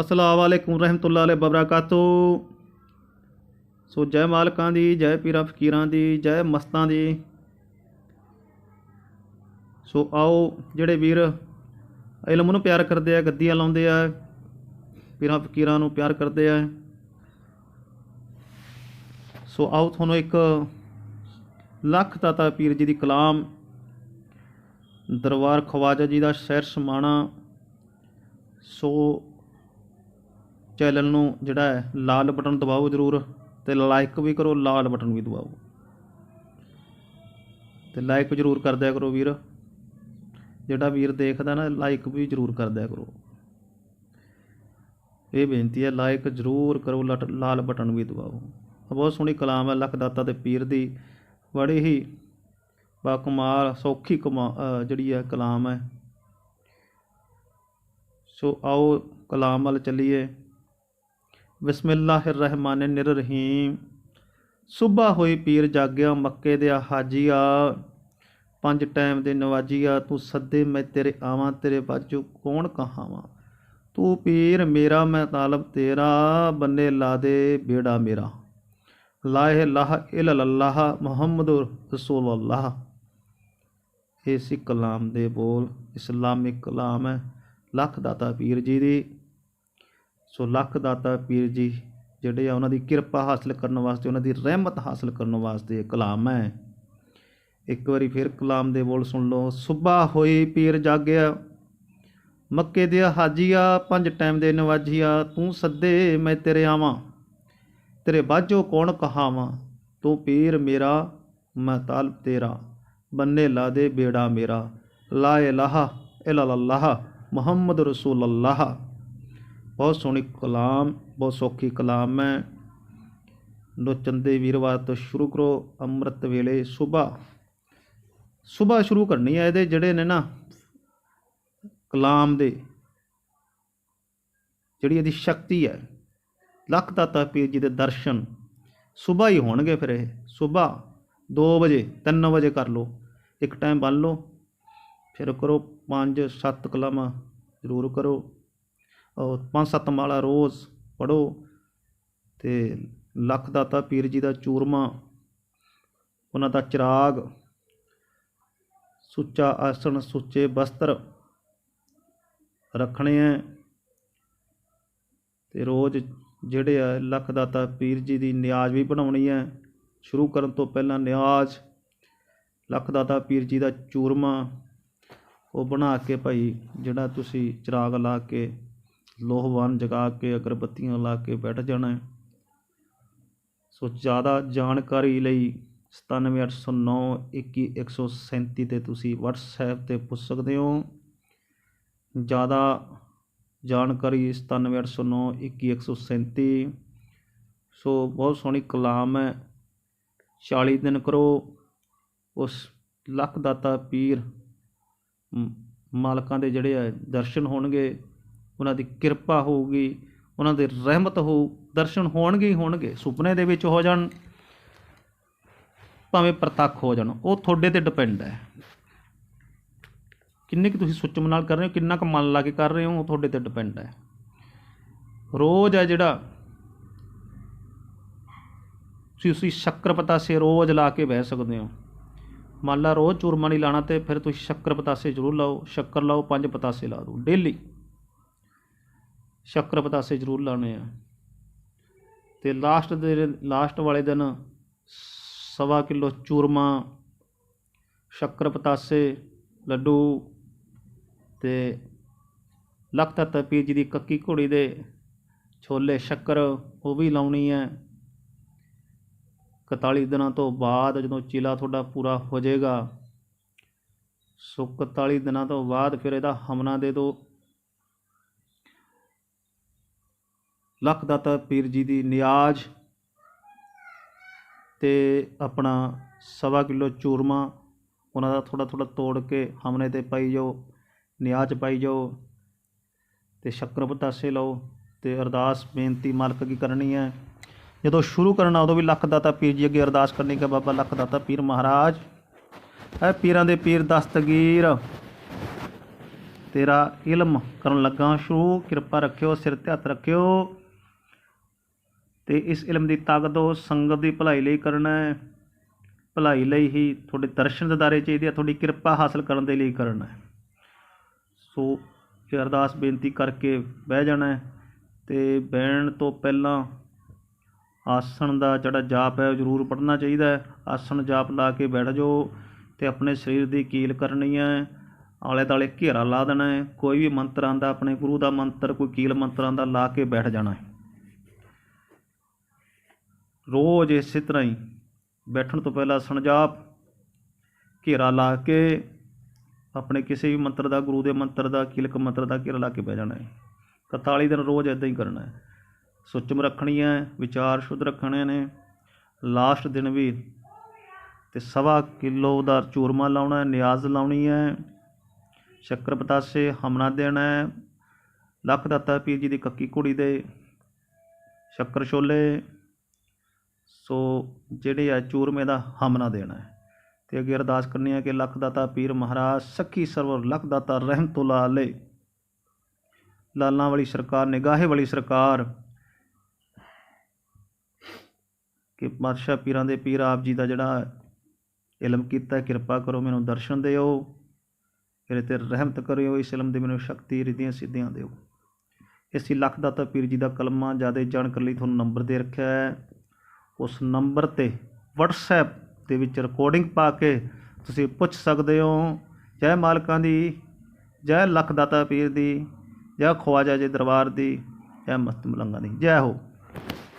ਅਸਲਾਮ ਵਾਲੇਕੁਮ ਰਹਿਮਤੁল্ਲਾਹ ਅਲੈਹ ਬਬਰਕਾਤੂ ਸੋ ਜੈ ਮਾਲਕਾਂ ਦੀ, ਜੈ ਪੀਰਾਂ ਫਕੀਰਾਂ ਦੀ, ਜੈ ਮਸਤਾਂ ਦੀ। ਸੋ ਆਓ ਜਿਹੜੇ ਵੀਰ ਇਲਮ ਨੂੰ ਪਿਆਰ ਕਰਦੇ ਆ, ਗੱਦੀਆਂ ਲਾਉਂਦੇ ਆ, ਪੀਰਾਂ ਫਕੀਰਾਂ ਨੂੰ ਪਿਆਰ ਕਰਦੇ ਆ। ਸੋ ਆਓ ਤੁਹਾਨੂੰ ਇੱਕ ਲੱਖ ਦਾਤਾ ਪੀਰ ਜੀ ਦੀ ਕਲਾਮ, ਦਰਬਾਰ ਖਵਾਜਾ ਜੀ ਦਾ ਸ਼ਹਿਰ ਸਮਾਣਾ। ਸੋ ਚੈਨਲ ਨੂੰ ਜਿਹੜਾ ਹੈ, ਲਾਲ ਬਟਨ ਦਬਾਓ ਜ਼ਰੂਰ ਤੇ ਲਾਈਕ ਵੀ ਕਰੋ, ਲਾਲ ਬਟਨ ਵੀ ਦਬਾਓ। ਤੇ ਲਾਈਕ ਜ਼ਰੂਰ ਕਰ ਦਿਆ ਕਰੋ ਵੀਰ। ਜਿਹੜਾ ਵੀਰ ਦੇਖਦਾ ਨਾ, ਲਾਈਕ ਵੀ ਜ਼ਰੂਰ ਕਰ ਦਿਆ ਕਰੋ। ਇਹ ਬੇਨਤੀ ਹੈ, ਲਾਈਕ ਜ਼ਰੂਰ ਕਰੋ, ਲਟ- ਲਾਲ ਬਟਨ ਵੀ ਦਬਾਓ। ਬਹੁਤ ਸੋਹਣੀ ਕਲਾਮ ਹੈ ਲੱਖ ਦਾਤਾ ਤੇ ਪੀਰ ਦੀ। ਬੜੀ ਹੀ ਬਾ ਕਮਾਲ ਸੌਖੀ ਕਮਾ ਜਿਹੜੀ ਹੈ ਕਲਾਮ ਹੈ। ਸੋ ਆਓ ਕਲਾਮ ਵੱਲ ਚੱਲੀਏ। ਬਿਸਮਿਲ੍ਲਾਹਿਰ ਰਹਿਮਾਨਿਰ ਨਿਰਰਹੀਮ। ਸੁਬਾ ਹੋਈ ਪੀਰ ਜਾਗਿਆ, ਮੱਕੇ ਦੇ ਹਾਜੀਆ, ਪੰਜ ਟਾਈਮ ਦੇ ਨਵਾਜੀਆ, ਤੂੰ ਸੱਦੇ ਮੈਂ ਤੇਰੇ ਆਵਾਂ, ਤੇਰੇ ਬਾਜੂ ਕੌਣ ਕਹਾਵਾਂ? ਤੂੰ ਪੀਰ ਮੇਰਾ, ਮੈਂ ਤਾਲਬ ਤੇਰਾ, ਬੰਨੇ ਲਾ ਦੇ ਬੇੜਾ ਮੇਰਾ। ਲਾਹ ਇਲਾਹਾ ਇਲੱਲਾਹ ਮੁਹੰਮਦ ਰਸੂਲullah ਇਹ ਸੀ ਕਲਾਮ ਦੇ ਬੋਲ, ਇਸਲਾਮਿਕ ਕਲਾਮ ਹੈ। ਲੱਖ ਦਾਤਾ ਪੀਰ ਜੀ ਦੀ ਸੋ ਲੱਖ ਦਾਤਾ ਪੀਰ ਜੀ ਜਿਹੜੇ ਆ ਉਹਨਾਂ ਦੀ ਕਿਰਪਾ ਹਾਸਲ ਕਰਨ ਵਾਸਤੇ, ਉਹਨਾਂ ਦੀ ਰਹਿਮਤ ਹਾਸਲ ਕਰਨ ਵਾਸਤੇ ਕਲਾਮ ਹੈ। ਇੱਕ ਵਾਰੀ ਫਿਰ ਕਲਾਮ ਦੇ ਬੋਲ ਸੁਣ ਲਓ। ਸੁਬਾ ਹੋਈ ਪੀਰ ਜਾਗਿਆ, ਮੱਕੇ ਦੇ ਹਾਜੀਆ, ਪੰਜ ਟਾਈਮ ਦੇ ਨਵਾਜੀਆ, ਤੂੰ ਸੱਦੇ ਮੈਂ ਤੇਰੇ ਆਵਾਂ, ਤੇਰੇ ਬਾਝੋ ਕੌਣ ਕਹਾਵਾਂ? ਤੂੰ ਪੀਰ ਮੇਰਾ, ਮੈਂ ਤਾਲਬ ਤੇਰਾ, ਬੰਨੇ ਲਾ ਦੇ ਬੇੜਾ ਮੇਰਾ ਲਾ ਇਲਾਹਾ ਇਲੱਲਾਹ ਮੁਹੰਮਦ ਰਸੂਲ ਅੱਲਾਹ ਬਹੁਤ ਸੋਹਣੀ ਕਲਾਮ, ਬਹੁਤ ਸੌਖੀ ਕਲਾਮ ਹੈ। ਲੋ ਚੰਦੇ ਵੀਰਵਾਰ ਤੋਂ ਸ਼ੁਰੂ ਕਰੋ ਅੰਮ੍ਰਿਤ ਵੇਲੇ ਸਵੇਰ ਸਵੇਰ ਸ਼ੁਰੂ ਕਰਨੀ ਹੈ ਇਹਦੇ ਜਿਹੜੇ ਨੇ ਨਾ ਕਲਾਮ ਦੇ, ਜਿਹੜੀ ਇਹਦੀ ਸ਼ਕਤੀ ਹੈ। ਲੱਖ ਦਾਤਾ ਪੀਰ ਜੀ ਦੇ ਦਰਸ਼ਨ ਸਵੇਰ ਹੀ ਹੋਣਗੇ ਫਿਰ ਇਹ ਸਵੇਰ 2 ਵਜੇ 3 ਵਜੇ ਕਰ ਲਓ, ਇੱਕ ਟਾਈਮ ਬੰਨ ਲਓ। ਫਿਰ ਕਰੋ 5 7 ਕਲਾਮਾਂ ਜ਼ਰੂਰ ਕਰੋ। ਔਰ ਪੰਜ ਸੱਤ ਮਾਲਾ ਰੋਜ਼ ਪੜੋ ਤੇ ਲੱਖ ਦਾਤਾ ਪੀਰ ਜੀ ਦਾ ਚੂਰਮਾ, ਉਹਨਾਂ ਦਾ ਚਿਰਾਗ, ਸੁੱਚਾ ਆਸਣ, ਸੁੱਚੇ ਬਸਤਰ ਰੱਖਣੇ ਹੈ ਤੇ ਰੋਜ਼ ਜਿਹੜੇ ਆ ਲੱਖ ਦਾਤਾ ਪੀਰ ਜੀ ਦੀ ਨਿਆਜ਼ ਵੀ ਬਣਾਉਣੀ ਹੈ ਸ਼ੁਰੂ ਕਰਨ ਤੋਂ ਪਹਿਲਾਂ ਨਿਆਜ਼, ਲੱਖ ਦਾਤਾ ਪੀਰ ਜੀ ਦਾ ਚੂਰਮਾ, ਉਹ ਬਣਾ ਕੇ ਭਾਈ ਜਿਹੜਾ ਤੁਸੀਂ ਚਿਰਾਗ ਲਾ ਕੇ ਲੋਹਵਾਨ ਜਗਾ ਕੇ ਅਗਰਬੱਤੀਆਂ ਲਾ ਕੇ ਬੈਠ ਜਾਣਾ ਸੋ ਜ਼ਿਆਦਾ ਜਾਣਕਾਰੀ ਲਈ 97809 21137 ਤੇ ਤੁਸੀਂ WhatsApp ਤੇ ਪੁੱਛ ਸਕਦੇ ਹੋ। ਜ਼ਿਆਦਾ ਜਾਣਕਾਰੀ 97809 21137 ਸੋ ਬਹੁਤ ਸੋਹਣੀ ਕਲਾਮ ਹੈ। 40 ਦਿਨ ਕਰੋ। ਉਸ ਲੱਖ ਦਾਤਾ ਪੀਰ ਮਾਲਕਾਂ ਦੇ ਜਿਹੜੇ ਆ ਦਰਸ਼ਨ ਹੋਣਗੇ। ਉਹਨਾਂ ਦੀ ਕਿਰਪਾ ਹੋਊਗੀ, ਉਹਨਾਂ ਦੇ ਰਹਿਮਤ ਹੋ ਦਰਸ਼ਨ ਹੋਣਗੇ ਹੀ ਹੋਣਗੇ, ਸੁਪਨੇ ਦੇ ਵਿੱਚ ਹੋ ਜਾਣ, ਭਾਵੇਂ ਪ੍ਰਤੱਖ ਹੋ ਜਾਣ, ਉਹ ਤੁਹਾਡੇ ਤੇ ਡਿਪੈਂਡ ਹੈ। ਕਿੰਨੇ ਕਿ ਤੁਸੀਂ ਸੁੱਚਮ ਨਾਲ ਕਰ ਰਹੇ ਹੋ, ਕਿੰਨਾ ਕੁ ਮਨ ਲਾ ਕੇ ਕਰ ਰਹੇ ਹੋ, ਉਹ ਤੁਹਾਡੇ ਤੇ ਡਿਪੈਂਡ ਹੈ। ਰੋਜ਼ ਹੈ ਜਿਹੜਾ ਤੁਸੀਂ ਤੁਸੀਂ ਸ਼ੱਕਰ ਪਤਾਸੇ ਰੋਜ਼ ਲਾ ਕੇ ਬਹਿ ਸਕਦੇ ਹੋ। ਮੰਨ ਲਾ ਰੋਜ਼ ਚੂਰਮਾ ਨਹੀਂ ਲਾਣਾ ਤੇ ਫਿਰ ਤੁਸੀਂ ਸ਼ੱਕਰ ਪਤਾਸੇ ਜ਼ਰੂਰ ਲਾਓ, ਸ਼ੱਕਰ ਲਾਓ, ਪੰਜ ਪਤਾਸੇ ਲਾ ਦਿਓ ਡੇਲੀ ਸ਼ੱਕਰ ਪਤਾਸੇ ਜ਼ਰੂਰ ਲਾਉਣੇ ਆ। ਤੇ ਲਾਸਟ ਦੇ ਲਾਸਟ ਵਾਲੇ ਦਿਨ ਸਵਾ ਕਿਲੋ ਚੂਰਮਾ ਸ਼ੱਕਰ ਪਤਾਸੇ ਲੱਡੂ ਤੇ ਲੱਖ ਤੱਤ ਜੀ ਦੀ ਕੱਕੀ ਘੋੜੀ ਦੇ ਛੋਲੇ ਸ਼ੱਕਰ ਉਹ ਵੀ ਲਾਉਣੀ ਹੈ 41 ਦਿਨਾਂ ਤੋਂ ਬਾਅਦ ਜਦੋਂ ਚੀਲਾ ਤੁਹਾਡਾ ਪੂਰਾ ਹੋ ਜਾਏਗਾ, ਸੋ 41 ਦਿਨਾਂ ਤੋਂ ਬਾਅਦ ਫਿਰ ਇਹਦਾ ਹਮਨਾ ਦੇ ਦਿਓ। ਲੱਖ ਦਾਤਾ ਪੀਰ ਜੀ ਦੀ ਨਿਆਜ਼ ਤੇ ਆਪਣਾ ਸਵਾ ਕਿਲੋ ਚੂਰਮਾ, ਉਹਨਾਂ ਦਾ ਥੋੜਾ ਥੋੜਾ ਤੋੜ ਕੇ ਹਮਨੇ ਤੇ ਪਾਈ ਜਾਓ, ਨਿਆਜ਼ ਪਾਈ ਜਾਓ ਤੇ ਸ਼ੱਕਰ ਪਤਾਸੇ ਲਓ ਤੇ ਅਰਦਾਸ ਬੇਨਤੀ ਮਾਲਕ ਕੀ ਕਰਨੀ ਹੈ। ਜਦੋਂ ਸ਼ੁਰੂ ਕਰਨਾ, ਉਦੋਂ ਵੀ ਲੱਖ ਦਾਤਾ ਪੀਰ ਜੀ ਅੱਗੇ ਅਰਦਾਸ ਕਰਨੀ ਕਿ ਬਾਬਾ ਲੱਖ ਦਾਤਾ ਪੀਰ ਮਹਾਰਾਜ ਹੈ ਪੀਰਾਂ ਦੇ ਪੀਰ ਦਸਤਗੀਰ, ਤੇਰਾ ਇਲਮ ਕਰਨ ਲੱਗਾ ਸ਼ੁਰੂ, ਕਿਰਪਾ ਰੱਖਿਓ, ਸਿਰ ਤੇ ਹੱਥ ਰੱਖਿਓ। ਅਤੇ ਇਸ ਇਲਮ ਦੀ ਤਾਕਤ ਉਹ ਸੰਗਤ ਦੀ ਭਲਾਈ ਲਈ ਕਰਨਾ ਹੈ। ਭਲਾਈ ਲਈ ਹੀ ਤੁਹਾਡੇ ਦਰਸ਼ਨ ਦਿਦਾਰੇ ਚਾਹੀਦੇ ਆ, ਤੁਹਾਡੀ ਕਿਰਪਾ ਹਾਸਲ ਕਰਨ ਦੇ ਲਈ ਕਰਨਾ ਹੈ। ਸੋ ਇਹ ਅਰਦਾਸ ਬੇਨਤੀ ਕਰਕੇ ਬਹਿ ਜਾਣਾ ਹੈ ਤੇ ਬਹਿਣ ਤੋਂ ਪਹਿਲਾਂ ਆਸਣ ਦਾ ਜਿਹੜਾ ਜਾਪ ਹੈ ਉਹ ਜ਼ਰੂਰ ਪੜ੍ਹਨਾ ਚਾਹੀਦਾ ਹੈ। ਆਸਣ ਜਾਪ ਲਾ ਕੇ ਬੈਠ ਜਾਓ ਤੇ ਆਪਣੇ ਸਰੀਰ ਦੀ ਕੀਲ ਕਰਨੀ ਹੈ। ਆਲੇ ਦਾਲੇ ਘੇਰਾ ਲਾ ਦੇਣਾ ਹੈ। ਕੋਈ ਵੀ ਮੰਤਰ ਆਂਦਾ ਆਪਣੇ ਗੁਰੂ ਦਾ ਮੰਤਰ, ਕੋਈ ਕੀਲ ਮੰਤਰ ਆਂਦਾ ਲਾ ਕੇ ਬੈਠ ਜਾਣਾ ਹੈ। ਰੋਜ਼ ਇਸੇ ਤਰ੍ਹਾਂ ਹੀ ਬੈਠਣ ਤੋਂ ਪਹਿਲਾਂ ਆਸਣ ਜਾਪ ਘੇਰਾ ਲਾ ਕੇ ਆਪਣੇ ਕਿਸੇ ਵੀ ਮੰਤਰ ਦਾ, ਗੁਰੂ ਦੇ ਮੰਤਰ ਦਾ, ਕਿਲਕ ਮੰਤਰ ਦਾ ਘੇਰਾ ਲਾ ਕੇ ਬਹਿ ਜਾਣਾ ਹੈ। 41 ਦਿਨ ਰੋਜ਼ ਇਦਾਂ ਹੀ ਕਰਨਾ ਹੈ। ਸੁੱਚਮ ਰੱਖਣੀ ਹੈ, ਵਿਚਾਰ ਸ਼ੁੱਧ ਰੱਖਣੇ ਨੇ। ਲਾਸਟ ਦਿਨ ਵੀ ਤੇ ਸਵਾ ਕਿਲੋ ਦਾ ਚੂਰਮਾ ਲਾਉਣਾ ਹੈ, ਨਿਆਜ਼ ਲਾਉਣੀ ਹੈ। ਸ਼ੱਕਰ ਪਤਾਸੇ ਹਮਨਾ ਦੇਣਾ ਹੈ। ਲੱਖ ਦਾਤਾ ਪੀਰ ਜੀ ਦੀ ਕੱਕੀ ਕੁੜੀ ਦੇ ਸ਼ੱਕਰ ਛੋਲੇ ਸੋ ਜਿਹੜੇ ਆ ਚੂਰਮੇ ਦਾ ਹਮਨਾ ਦੇਣਾ ਹੈ। ਤੇ ਅੱਗੇ ਅਰਦਾਸ ਕਰਨੀ ਹੈ ਕਿ ਲੱਖ ਦਾਤਾ ਪੀਰ ਮਹਾਰਾਜ, ਸੱਖੀ ਸਰਵਰ, ਲੱਖ ਦਾਤਾ ਰਹਿਮਤੁल्ला ਅਲੇ ਲਾਲਾਂ ਵਾਲੀ ਸਰਕਾਰ, ਨਿਗਾਹੇ ਵਾਲੀ ਸਰਕਾਰ ਕਿ ਪਾਤਸ਼ਾਹ ਪੀਰਾਂ ਦੇ ਪੀਰ ਆਪ ਜੀ ਦਾ ਜਿਹੜਾ ਇਲਮ ਕੀਤਾ ਕਿਰਪਾ ਕਰੋ, ਮੈਨੂੰ ਦਰਸ਼ਨ ਦਿਓ। ਮੇਰੇ ਤੇ ਰਹਿਮਤ ਕਰਿਓ, ਇਸ ਇਲਮ ਦੇ ਮੈਨੂੰ ਸ਼ਕਤੀ, ਰਿਧੀਆਂ ਸਿੱਧੀਆਂ ਦਿਓ। ਇਸੀ ਲੱਖ ਦਾਤਾ ਪੀਰ ਜੀ ਦਾ ਕਲਮਾ, ਜ਼ਿਆਦਾ ਜਾਣਕਾਰੀ ਲਈ ਤੁਹਾਨੂੰ ਨੰਬਰ ਦੇ ਰੱਖਿਆ ਹੈ। ਉਸ ਨੰਬਰ ਤੇ WhatsApp ਦੇ ਵਿੱਚ ਰਿਕਾਰਡਿੰਗ ਪਾ ਕੇ ਤੁਸੀਂ ਪੁੱਛ ਸਕਦੇ ਹੋ, ਜੈ ਮਾਲਕਾਂ ਦੀ, ਜੈ ਲੱਖ ਦਾਤਾ ਪੀਰ ਦੀ, ਜੈ ਖਵਾਜਾ ਜੀ ਦਰਬਾਰ ਦੀ, ਜੈ ਮਸਤ ਮਲੰਗਾ ਦੀ। ਜੈ ਹੋ।